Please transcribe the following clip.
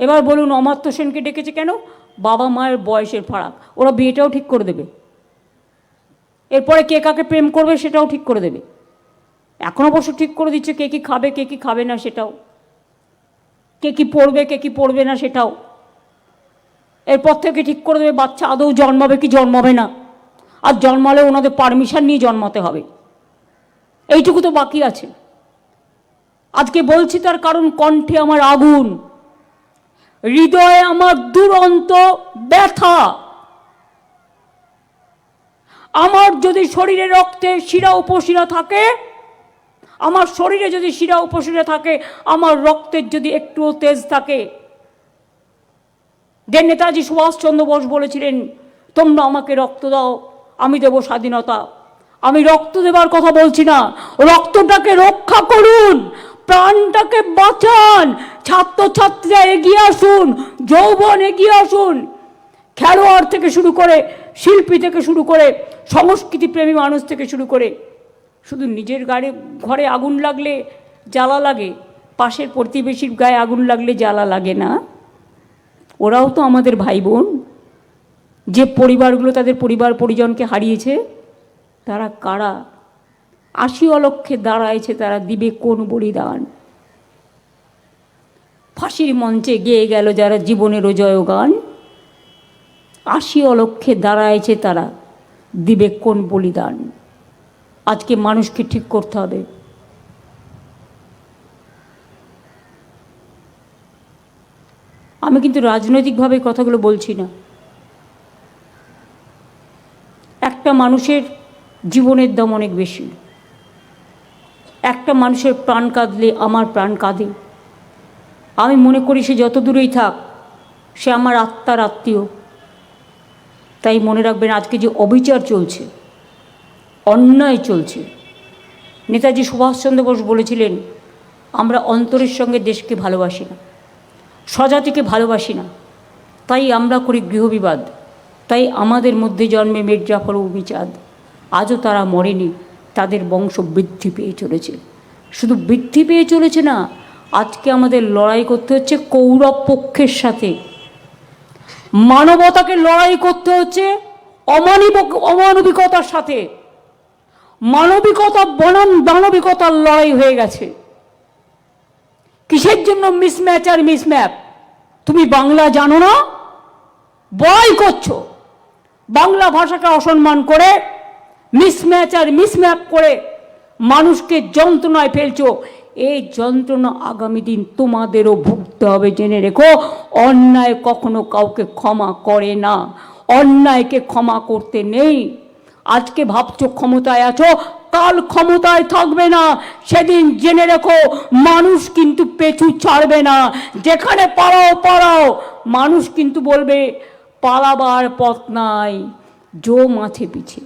এবার বলুন, অমাত্য সেনকে ডেকেছে কেন? বাবা মায়ের বয়সের ফারাক। ওরা বিয়েটাও ঠিক করে দেবে। এরপরে কে কাকে প্রেম করবে সেটাও ঠিক করে দেবে। এখন অবশ্য ঠিক করে দিচ্ছে কে কি খাবে, কে কি খাবে না সেটাও। কে কি পড়বে, কে কি পড়বে না সেটাও। এরপর থেকে ঠিক করে দেবে, বাচ্চা আদৌ জন্মাবে কি জন্মাবে না। আর জন্মালে ওনাদের পারমিশন নিয়ে জন্মাতে হবে। এইটুকু তো বাকি আছে। আজকে বলছি তার কারণ কণ্ঠে আমার আগুন। হৃদয়ে আমার দুরন্ত ব্যথা। আমার যদি শরীরে রক্তে শিরা উপশিরা থাকে, আমার শরীরে যদি শিরা উপশিরা থাকে, আমার রক্তের যদি একটুও তেজ থাকে। যে নেতাজি সুভাষচন্দ্র বোস বলেছিলেন, তোমরা আমাকে রক্ত দাও, আমি দেব স্বাধীনতা। আমি রক্ত দেবার কথা বলছি না। রক্তটাকে রক্ষা করুন, প্রাণটাকে বাঁচান ছাত্রছাত্রীরা এগিয়ে আসুন, যৌবন এগিয়ে আসুন। খেলোয়াড় থেকে শুরু করে শিল্পী থেকে শুরু করে সংস্কৃতি প্রেমী মানুষ থেকে শুরু করে। শুধু নিজের গাড়ি, ঘরে আগুন লাগলে জ্বালা লাগে, পাশের প্রতিবেশীর গায়ে আগুন লাগলে জ্বালা লাগে না? ওরাও তো আমাদের ভাই বোন যে পরিবারগুলো তাদের পরিবার পরিজনকে হারিয়েছে, তারা কারা? আশি অলক্ষে দাঁড়াইছে তারা দিবে কোন বলিদান? ফাঁসির মঞ্চে গেয়ে গেল যারা জীবনের জয় গান। আশি অলক্ষে দাঁড়াইছে তারা, দিবে কোন বলিদান? আজকে মানুষকে ঠিক করতে হবে। আমি কিন্তু রাজনৈতিকভাবে কথাগুলো বলছি না। একটা মানুষের জীবনের দাম অনেক বেশি। একটা মানুষের প্রাণ কাঁদলে আমার প্রাণ কাঁদে। আমি মনে করি সে যত দূরেই থাক, সে আমার আত্মার আত্মীয়। তাই মনে রাখবেন আজকে যে অবিচার চলছে, অন্যায় চলছে, নেতাজি সুভাষচন্দ্র বোস বলেছিলেন, আমরা অন্তরের সঙ্গে দেশকে ভালোবাসি না, স্বজাতিকে ভালোবাসি না, তাই আমরা করি গৃহবিবাদ, তাই আমাদের মধ্যে জন্মে মির্জাফর ও বিচাদ আজও তারা মরেনি, তাদের বংশ বৃদ্ধি পেয়ে চলেছে। শুধু বৃদ্ধি পেয়ে চলেছে না আজকে আমাদের লড়াই করতে হচ্ছে কৌরব পক্ষের সাথে। মানবতাকে লড়াই করতে হচ্ছে অমানব, অমানবিকতার সাথে। মানবিকতা বনাম দানবিকতার লড়াই হয়ে গেছে। কিসের জন্য মিসম্যাচ আর মিসম্যাপ তুমি বাংলা জানো না? বড়াই করছ। বাংলা ভাষাকে অসম্মান করে মিসম্যাচ আর মিসম্যাপ করে মানুষকে যন্ত্রণায় ফেলছো। এই যন্ত্রণা আগামী দিন তোমাদেরও ভুগতে হবে, জেনে রেখো। অন্যায় কখনো কাউকে ক্ষমা করে না। অন্যায়কে ক্ষমা করতে নেই। আজকে ভাবছ ক্ষমতায় আছো, কাল ক্ষমতায় থাকবে না। সেদিন জেনে রেখো, মানুষ কিন্তু পেছু ছাড়বে না। যেখানে পালাও পালাও মানুষ কিন্তু বলবে, পালাবার পথ নাই। জো মাছে পিছে।